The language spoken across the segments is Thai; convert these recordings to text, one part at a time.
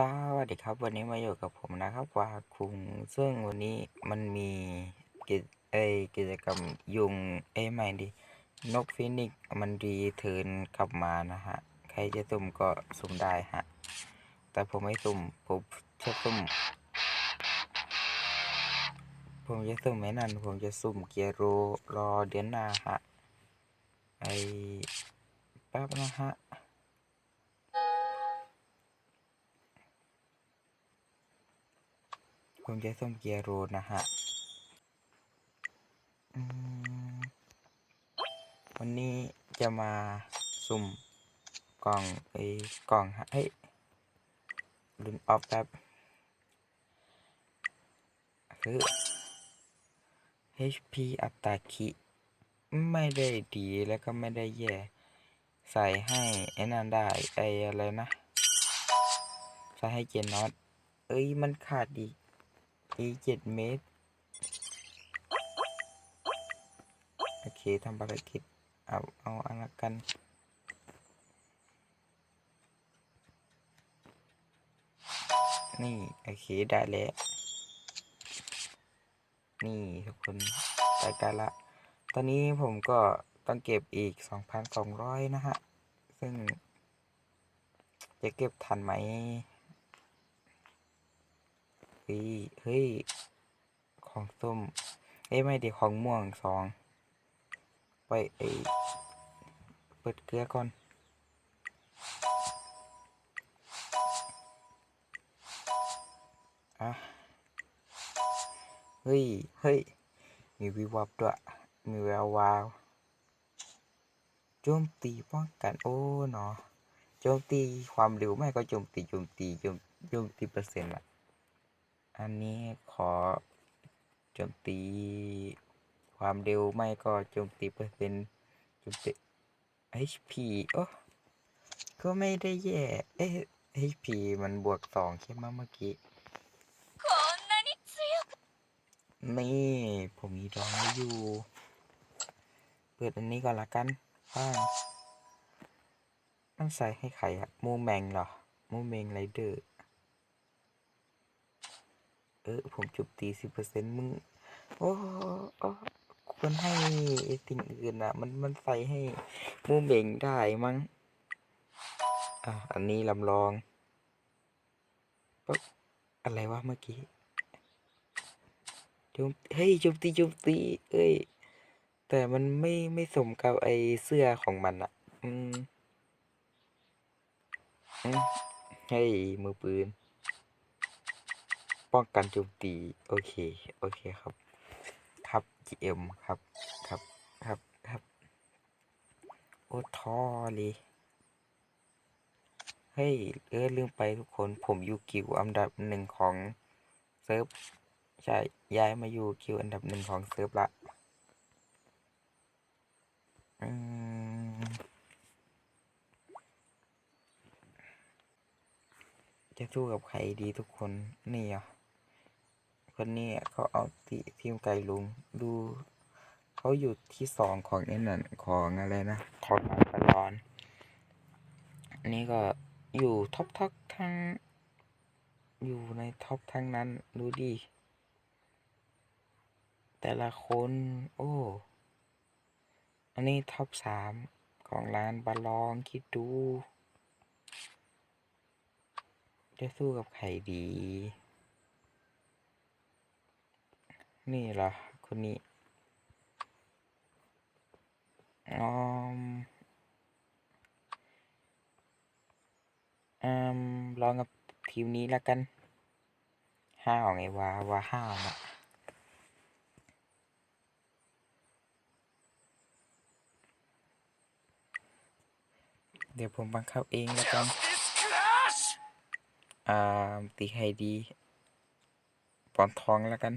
สวัสดีครับ วันนี้มาอยู่กับผมนะครับวาคุงซึ่งวันนี้มันมีกิจเอกิจกรรมยุงเอ้ไม่ดินกฟินิกมันรีเทิร์นกลับมานะฮะ ใครจะสุ่มก็สุ่มได้ฮะ แต่ผมไม่สุ่มผมจะสุ่ม ผมจะสุ่มไม่นั่น ผมจะสุ่มเกียร์โรรอเดือนหน้าฮะไอแป๊บนะฮะ ผมจะส้มเกียร์โรดนะฮะวันนี้จะมาสุ่มกล่องไอ้กล่องฮะเฮ้ยลุนออฟแป๊บคือ HP อัตราคิไม่ได้ดีแล้วก็ไม่ได้แย่ ใส่ให้ไอ้นั่นได้ไอ้อะไรนะ ใส่ให้เจนน็อตเอ้ยมันขาดอีก อีกเจ็ดเมตร โอเคทำภารกิจ เอา เอาอันละกัน นี่ โอเค ได้แล้ว นี่ ทุกคนได้กันละ ตอนนี้ผมก็ต้องเก็บอีก 2,200 นะฮะ ซึ่ง จะเก็บทันไหม ฮ้ย เฮ้ย ของส้ม เอ้ยไม่ดีของม่วงสอง ไปไอเปิดเกลือก่อน อะ เฮ้ย เฮ้ย มีวิบวับด้วย มีแวววาว โจมตีป้องกัน โอ้เนาะโจมตีความเร็วไม่ก็โจมตีโจมตีโจมโจมตีเปอร์เซ็นต์อะ อันนี้ขอโจมตีความเร็วไม่ก็โจมตีเปอร์เซ็นต์โจมตี HP โอ้ก็ไม่ได้แย่เอ๊ะ HP มันบวกสองใช่ไหมเมื่อกี้นี่ผมมีดองไว้อยู่ เปิดอันนี้ก่อนละกันบ้างต้องใส่ให้ใครอะมูแมงเหรอ มูแมงไรเดอร์ ออ ผมจุบตีสิบเปอร์เซ็นต์มึง โอ้โอ้ควรให้สิ่งอื่นอะมันมันใส่ให้มูเมงได้มั้งอะอันนี้ลำลองป๊บอะไรวะเมื่อกี้โจมเฮ้ยโจมตีโจมตี เอ้ย แต่มันไม่ไม่สมกับไอเสื้อของมันอะอืมอืมเฮ้ยมือปืน ป้องกันโจมตีโอเคโอเคครับ ครับ GM ครับครับครับครับโอ้ทอเลยเฮ้ยเออลืมไปทุกคนผมอยู่กิวอันดับหนึ่งของเซิร์ฟใช่ย้ายมาอยู่คิวอันดับหนึ่งของเซิร์ฟละอืมจะสู้กับใครดีทุกคน นี่อะ คนนี้เขาเอาทีทีมไก่ลุงดูเขาอยู่ที่สองของไอ้นั่นของอะไรนะของอัลปารอนอันนี้ก็อยู่ท็อปท็อปทั้ง อยู่ในท็อปทั้งนั้นดูดิแต่ละคนโอ้อันนี้ท็อปสามของร้านบาลองคิดดู จะสู้กับใครดี นี่เหรอ คนนี้อมอืมลองกับทีมนี้แล้วกัน ห้าวไงวะว่าห้าวนะเดี๋ยวผมบังคับเองแล้วกันอ่าตีใครดีปอนทองแล้วกัน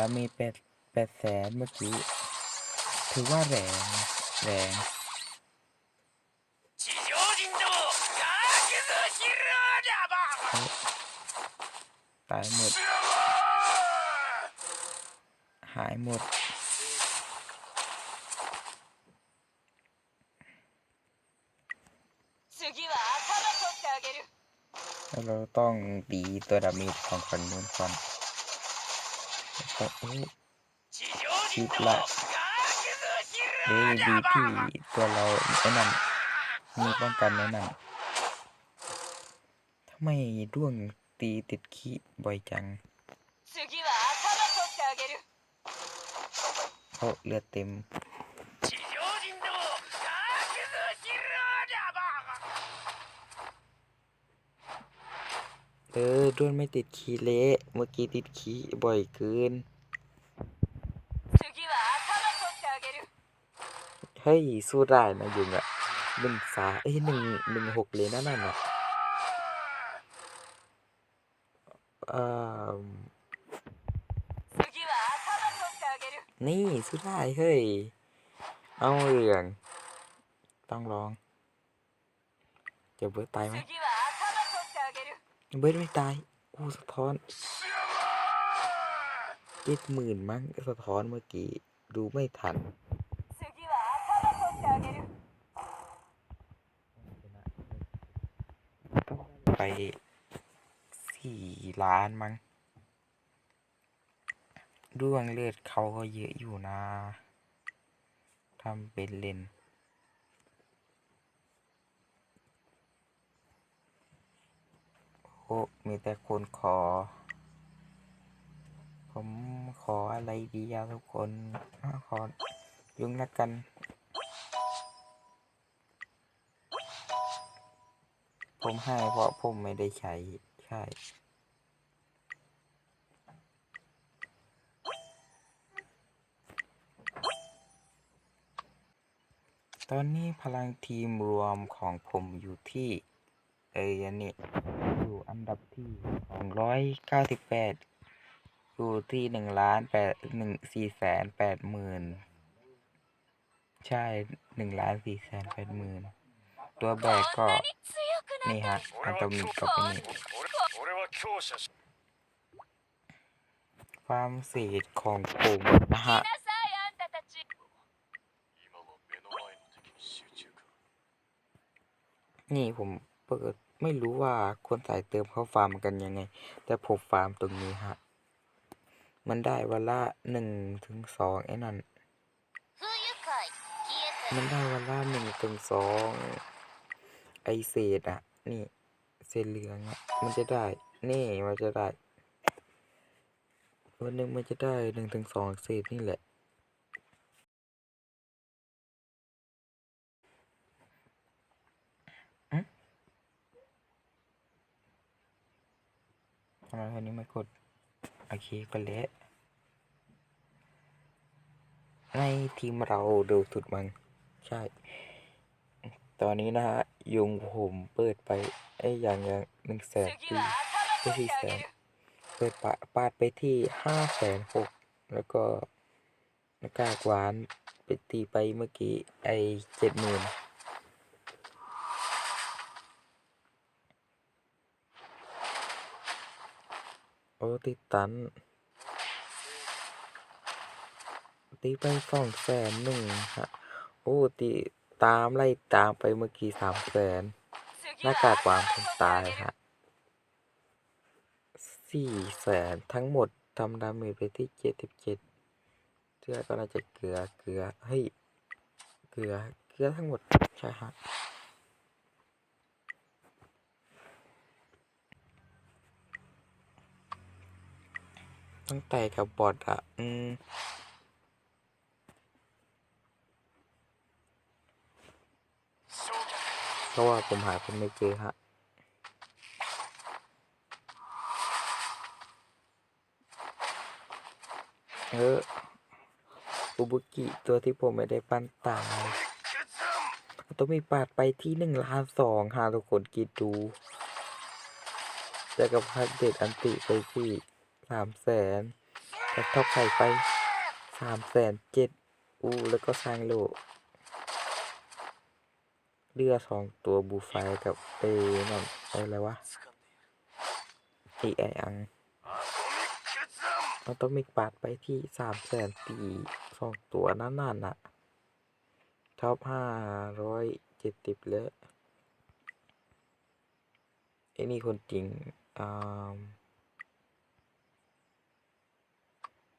เรามีแปดแปดแสนเมื่อกี้ ถือว่าแรงแรงตายหมด หายหมดเราต้องตีตัวดาเมจของคนนู้นก่อน แบบนี้คิดละเลยดีที่ตัวเราแนะนำมีป้องกันแนะนำทำไมร่วงตีติดขี้บ่อยจังเขาเลือดเต็ม เออด้วนไม่ติดขีเละเมื่อกี้ติดขีบ่อยเกินเฮ้ยสู้ได้นะยุงอะหนึ่งสาเอ้ยหนึ่งหนึ่งหกเลยนั่นน่ะนี่สู้ได้เฮ้ย เอาเรื่อง ต้องลอง จะเบิร์ตตายไหม เบิร์ดไม่ตายอู้สะท้อนเจ็ดหมื่นมั้งสะท้อนเมื่อกี้ ดูไม่ทันต้องไปสี่ล้านมั้งด้วงเลือดเขาก็เยอะอยู่นะทำเป็นเล่น โอ้มีแต่คนขอ ผมขออะไรดีอะทุกคนขอยุ่งละกัน ผมให้เพราะผมไม่ได้ใช้ ใช่ตอนนี้พลังทีมรวมของผมอยู่ที่เอ้ยนนี้ อันดับที่สองร้อยเก้าสิบแปดอยู่ที่หนึ่งล้านแปดหนึ่งสี่แสนแปดหมื่นใช่หนึ่งล้านสี่แสนแปดหมื่นตัวแบกก็ นี่ฮะอันตมิกับเป็นนี่ความสีดของกลุ่มนะฮะนี่ผมเปิด ไม่รู้ว่าควรใส่เติมเข้าฟาร์มกันยังไง แต่ผมฟาร์มตรงนี้ฮะ มันได้วันละหนึ่งถึงสองไอ้นั่น มันได้วันละหนึ่งถึงสองไอเศษอะ นี่เศษเหลืองอะ มันจะได้ นี่มันจะได้ วันหนึ่งมันจะได้หนึ่งถึงสองเศษนี่แหละ พอเรนนี้มากด โอเคก็เละในทีมเราดูสุดมังใช่ ตอนนี้นะฮะ ยุงผมเปิดไปไอ้อย่างอย่างหนึ่งแสนตีไปที่แสนเปิดปะปาดไปที่ห้าแสนหกแล้วก็หน้ากากหวานไปตีไปเมื่อกี้ไอเจ็ดหมื่น โอ้ติดตัน ตีไปสองแสนหนึ่งฮะ โอ้ตีตามไล่ตามไปเมื่อกี้สามแสนหน้ากากวางคนตายฮะสี่แสนทั้งหมดทำดาเมจไปที่เจ็ดสิบเจ็ดเกลือก็น่าจะเกลือเกลือเฮ้ยเกลือเกลือทั้งหมดใช่ฮะ ตั้งแต่กับบอทอะ อืมเพราะว่าผมหายคนไม่เจอฮะเอออุบุกิตัวที่ผมไม่ได้ปั้นตายต้องมีปาดไปที่หนึ่งล้านสองฮะทุกคนกิดดู แล้วก็พัดเด็ดอันติไปที่ สามแสนแต่ท็อกใส่ไปสามแสนเจ็ดอูแล้วก็สร้างโลเรือสองตัวบูไฟกับเอนั่นอะไรวะทีไออังเราต้องมีปาดไปที่สามแสนสี่สองตัวนั่นน่ะท็อปห้าร้อยเจ็ดสิบเล้ยไอ้นี่คนจริงอ่า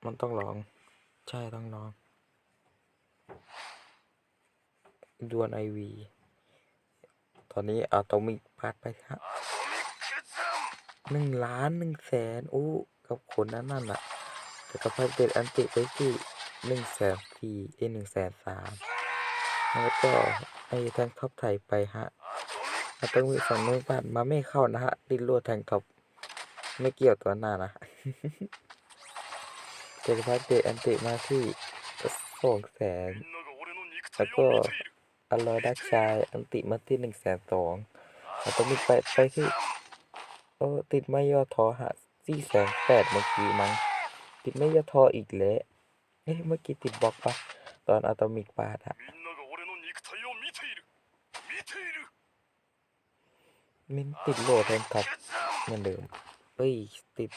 มันต้องลอง ใช่ต้องลองดวลไอวีตอนนี้อะตอมิกพาดไปฮะหนึ่งล้านหนึ่งแสนโอ้กับคนนั้นนั่นน่ะแต่กับพัดเด็ดอันติไปที่หนึ่งแสนสี่เอหนึ่งแสนสามแล้วก็ไอ้แทงท็อปไทยไปฮะอะตอมิกฝั่งนู้นบ้านมาไม่เข้านะฮะดินรัวแทงท็อปไม่เกี่ยวตัวหน้านะ เจริพัฒเดอันติมาที่สองแสนแล้วก็อลอดักชายอันติมาที่หนึ่งแสนสองแล้วก็มีไปไปที่โอ้ติดไม่ย่อท้อหะสี่แสนแปดเมื่อกี้มั้งติดไม่ย่อท้ออีกแล้วเอ๊ะเมื่อกี้ติดบล็อกปะตอนอัตอมิกปาดอะมินติดโหลดแทนครับเหมือนเดิมเอ้ยติด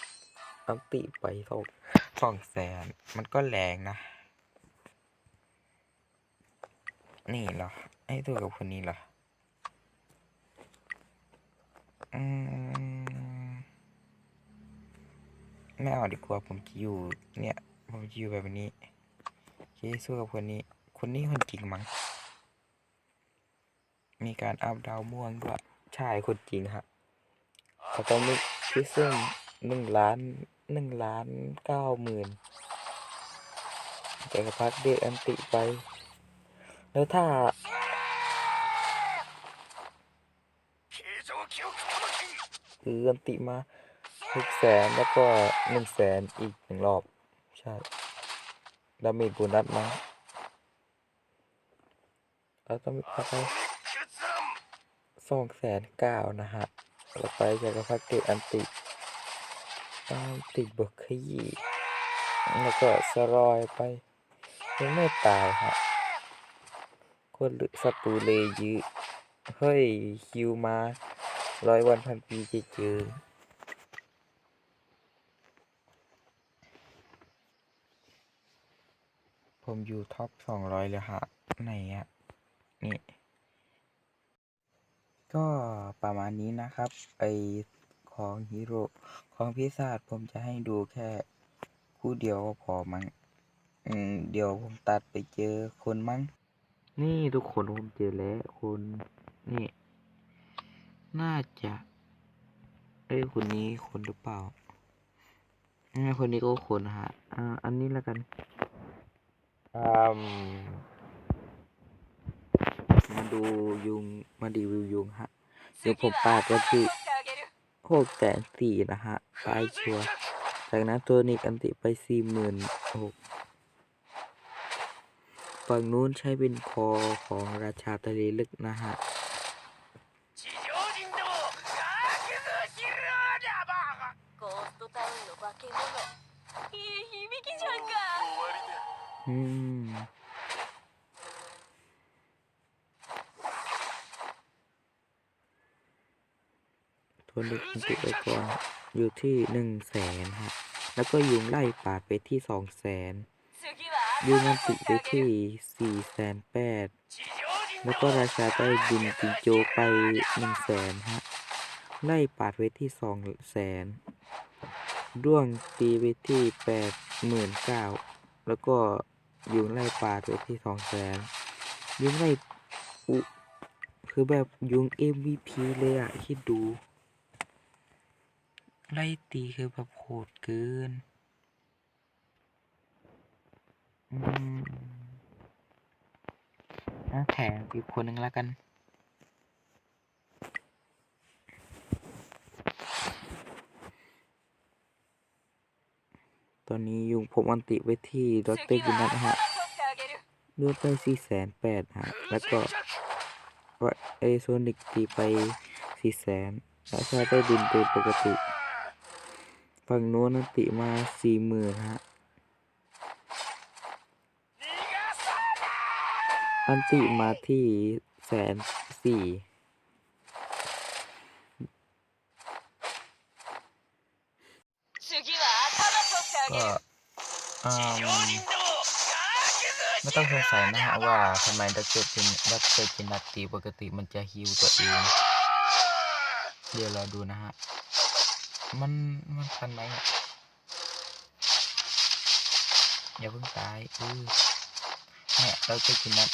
อันติไปสองสองแสน มันก็แรงนะ นี่เหรอ ไอ้ตัวกับคนนี้เหรอ อืม ไม่เอาดีกว่า ผมจะอยู่ เนี่ย ผมจะอยู่แบบนี้เคสู้กับคนนี้ คนนี้คนจริงมั้ง มีการอัพดาวม่วงด้วย ใช่คนจริงฮะเขาต้องมีพิซึ่ง หนึ่งล้านหนึ่งล้านเก้าหมื่นแจักรพัรเดชอันติไป แล้วถ้าคืออันติมาหกแสนแล้วก็หนึ่งแสนอีกหนึ่งรอบ ใช่ดาเมจโบนัสมาแล้วต้องมีพักไปสองแสนเก้านะฮะเราไปจักรพัรเดชอันติ อันติดบกขยี้แล้วก็สรอยไป ยังไม่ตายฮะคนหรือศัตรูเลยยื้อเฮ้ย คิวมาร้อยวันพันปีจะเจอผมอยู่ท็อปสองร้อยเลยฮะไหนอะนี่ ก็ประมาณนี้นะครับไอ ของฮีโร่ของพิศาจผมจะให้ดูแค่คู่เดียวก็พอมั้งเดี๋ยวผมตัดไปเจอคนมั้ง นี่ทุกคนผมเจอแล้วคนนี่ น่าจะเอ้คนนี้คนหรือเปล่าอ่คนนี้ก็คนฮะอ่าอันนี้แล้วกันอืมมาดูยุงมาดีวิวยุงฮะเดี๋ยวผมปาดก็คือ หกแสนสี่นะฮะตายชัวร์จากนั้นตัวนิกอันติไปสี่หมื่นหกฝั่งนู้นใช้เป็นคอของราชาทะเลลึกนะฮะ地上 ติไว้ก่อนอยู่ที่หนึ่งแสนฮะ แล้วก็ยุงไล่ป่าไปที่สองแสนยูมันติไปที่สี่แสนแปดแล้วก็ราชาได้บินตีโจไปหนึ่งแสนฮะ ไล่ป่าไปที่สองแสนด้วงตีไปที่แปดหมื่นเก้าแล้วก็ยุงไล่ป่าไปที่สองแสนยุงไล่อุคือแบบยุง MVP เลยอะคิดดู ไล่ตีคือแบบโหดเกิน อืมแถมอีกคนหนึ่งแล้วกันตอนนี้ยุงผมอันติไว้ที่ดอตเตอร์กินัทฮะเลือดไปสี่แสนแปดฮะ แล้วก็ไอโซนิกตีไปสี่แสนแล้วช้ได้ดินไปปกติ ฝั่งโน้นนติมาสี่หมื่นฮะ อันติมาที่แสนสี่ก็ไม่ต้องสงสัยนะฮะว่าทำไมดักเตอร์จินดักเตอร์จินดัตตีปกติมันจะฮิวตัวเอง เดี๋ยวเราดูนะฮะ มันมันทันไหมอะอย่าเพิ่งตายอือเนี่ยเราจะกินนั้น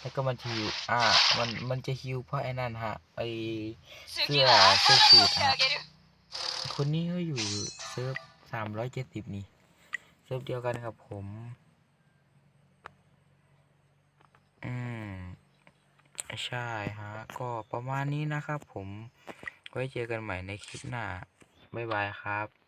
แล้วก็มันฮิวอ่า มัน มันจะฮิวเพราะไอ้นั่นฮะ ไอเสื้อเสื้อสูทฮะ คนนี้ก็อยู่เซิร์ฟสามร้อยเจ็ดสิบนี่ เซิร์ฟเดียวกันครับผม อืม ใช่ฮะ ก็ประมาณนี้นะครับผม ไว้เจอกันใหม่ในคลิปหน้า บ๊ายบายครับ